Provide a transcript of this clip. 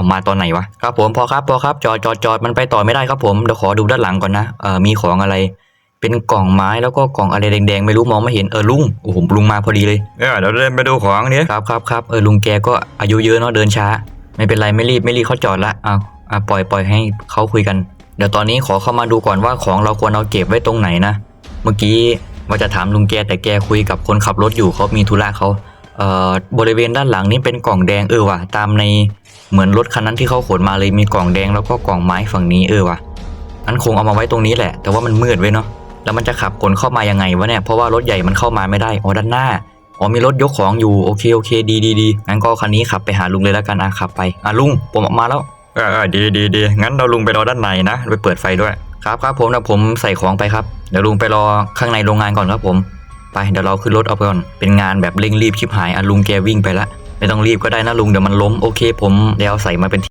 ออกมาตอนไหนวะครับผมพอครับพอครับจอดจอดจอดมันไปต่อไม่ได้ครับผมเดี๋ยวขอดูด้านหลังก่อนนะเอ่อมีของอะไร เป็นกล่องไม้แล้วก็กล่องอะไรแดงๆไม่รู้มองไม่เห็นเออลุงโอ้โหลุงมาพอดีเลยเออเดี๋ยวเดินไปดูของนี้ครับครับครับเออลุงแกก็อายุเยอะเนาะเดินช้า ไม่เป็นไรไม่รีบไม่รีบเขาจอดละอ้าวอะปล่อยปล่อยให้เขาคุยกัน เดี๋ยวตอนนี้ขอเข้ามาดูก่อนว่าของเราควรเอาเก็บไว้ตรงไหนนะเมื่อกี้ว่าจะถามลุงแกแต่แกคุยกับคนขับรถอยู่เขามีธุระเขา เอ่อบริเวณด้านหลังนี่เป็นกล่องแดงเออว่ะตามในเหมือนรถคันนั้นที่เขาขนมาเลยมีกล่องแดงแล้วก็กล่องไม้ฝั่งนี้เออว่ะงั้นคงเอามาไว้ตรงนี้แหละ แต่ว่ามันมืดไว้ยเนาะแล้วมันจะขับคนเข้ามายังไงวะเนี่ยเพราะว่ารถใหญ่มันเข้ามาไม่ได้อ๋อด้านหน้าอ๋อมีรถยกของอยู่โอเคโอเคดีดีดีงั้นก็คันนี้ขับไปหาลุงเลยแล้วกันอะขับไปอะลุงผมออกมาแล้วเออเออดีดีดีงั้นเราลุงไปรอด้านในนะไปเปิดไฟด้วยครับครับผมเดี๋ยวผมใส่ของไปครับเดี๋ยวลุงไปรอข้างในโรงงานก่อนครับผม ไปเดี๋ยวเราขึ้นรถเอาไปก่อน เป็นงานแบบเร่งรีบชิบหายอะลุงแกวิ่งไปละไม่ต้องรีบก็ได้นะลุงเดี๋ยวมันล้มโอเค ผมเดี๋ยวใส่มาเป็น